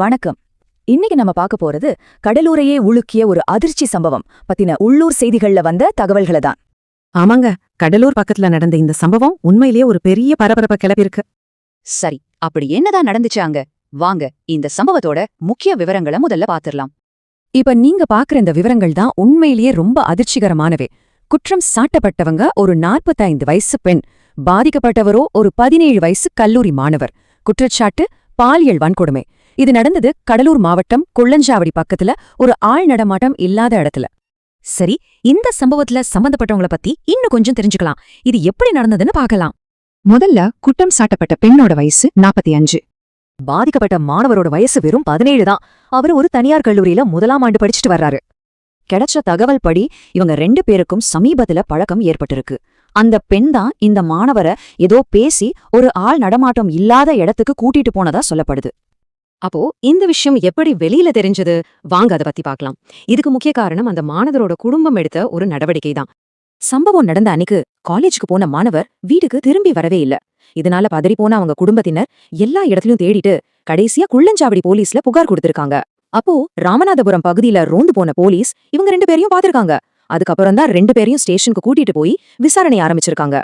வணக்கம். இன்னைக்கு நம்ம பார்க்க போறது கடலூரையே உலுக்கிய ஒரு அதிர்ச்சி சம்பவம் பத்தின உள்ளூர் செய்திகள்ல வந்த தகவல்களை தான். ஆமாங்க கடலூர் பக்கத்துல நடந்த இந்த சம்பவம் உண்மையிலேயே ஒரு பெரிய பரபரப்பை கிளப்பியிருக்கு. சரி அப்படி என்னதான் நடந்துச்சு அங்க? வாங்க இந்த சம்பவத்தோட முக்கிய விவரங்களை முதல்ல பாத்துரலாம். இப்ப நீங்க பாக்குற இந்த விவரங்கள் தான் உண்மையிலேயே ரொம்ப அதிர்ச்சிகரமானவே. குற்றம் சாட்டப்பட்டவங்க ஒரு 45 வயசு பெண் பாதிக்கப்பட்டவரோ ஒரு பதினேழு வயசு கல்லூரி மாணவர். குற்றச்சாட்டு பாலியல் வன்கொடுமை. இது நடந்தது கடலூர் மாவட்டம் குள்ளஞ்சாவடி பக்கத்துல ஒரு ஆள் நடமாட்டம் இல்லாத இடத்துல. சரி இந்த சம்பவத்துல சம்பந்தப்பட்டவங்கள பத்தி இன்னும் கொஞ்சம் தெரிஞ்சுக்கலாம். இது எப்படி நடந்ததுன்னு பார்க்கலாம். முதல்ல குற்றம் சாட்டப்பட்ட பெண்ணோட வயசு 45 பாதிக்கப்பட்ட மாணவரோட வயசு வெறும் பதினேழு தான். அவர் ஒரு தனியார் கல்லூரியில முதலாம் ஆண்டு படிச்சுட்டு வர்றாரு. கிடைச்ச தகவல் படி இவங்க ரெண்டு பேருக்கும் சமீபத்துல பழக்கம் ஏற்பட்டிருக்கு. அந்த பெண் தான் இந்த மாணவரை ஏதோ பேசி ஒரு ஆள் நடமாட்டம் இல்லாத இடத்துக்கு கூட்டிட்டு போனதா சொல்லப்படுது. அப்போ இந்த விஷயம் எப்படி வெளியில தெரிஞ்சது? வாங்க அதை பத்தி பார்க்கலாம். இதுக்கு முக்கிய காரணம் அந்த மாணவரோட குடும்பம் எடுத்த ஒரு நடவடிக்கை தான். சம்பவம் நடந்த அன்னைக்கு காலேஜுக்கு போன மாணவர் வீட்டுக்கு திரும்பி வரவே இல்ல. இதனால பதறி போன அவங்க குடும்பத்தினர் எல்லா இடத்துலயும் தேடிட்டு கடைசியா குள்ளஞ்சாவடி போலீஸ்ல புகார் கொடுத்திருக்காங்க. அப்போ ராமநாதபுரம் பகுதியில ரோந்து போன போலீஸ் இவங்க ரெண்டு பேரையும் பாத்திருக்காங்க அதுக்கப்புறம் தான் ரெண்டு பேரையும் ஸ்டேஷனுக்கு கூட்டிட்டு போய் விசாரணை ஆரம்பிச்சிருக்காங்க.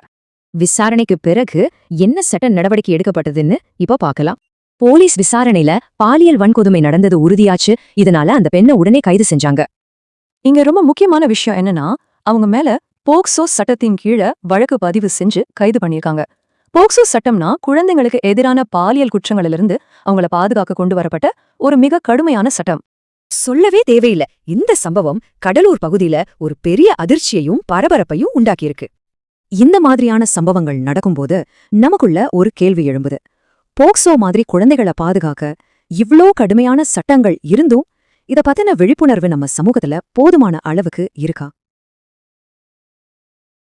விசாரணைக்கு பிறகு என்ன சட்ட நடவடிக்கை எடுக்கப்பட்டதுன்னு இப்ப பார்க்கலாம். போலீஸ் விசாரணையில பாலியல் வன்கொடுமை நடந்தது உறுதியாச்சு. இதனால அந்த பெண்ணை உடனே கைது செஞ்சாங்க. இங்க ரொம்ப முக்கியமான விஷயம் என்னன்னா அவங்க மேல போக்சோ சட்டத்தின் கீழே வழக்கு பதிவு செஞ்சு கைது பண்ணியிருக்காங்க. போக்சோ சட்டம்னா குழந்தைங்களுக்கு எதிரான பாலியல் குற்றங்களிலிருந்து அவங்கள பாதுகாக்க கொண்டு வரப்பட்ட ஒரு மிக கடுமையான சட்டம். சொல்லவே தேவையில்ல. இந்த சம்பவம் கடலூர் பகுதியில ஒரு பெரிய அதிர்ச்சியையும் பரபரப்பையும் உண்டாக்கியிருக்கு. இந்த மாதிரியான சம்பவங்கள் நடக்கும்போது நமக்குள்ள ஒரு கேள்வி எழும்புது. போக்சோ மாதிரி குழந்தைகளை பாதுகாக்க இவ்ளோ கடுமையான சட்டங்கள் இருந்தும் இத பத்தின விழிப்புணர்வு நம்ம சமூகத்துல போதுமான அளவுக்கு இருக்கா?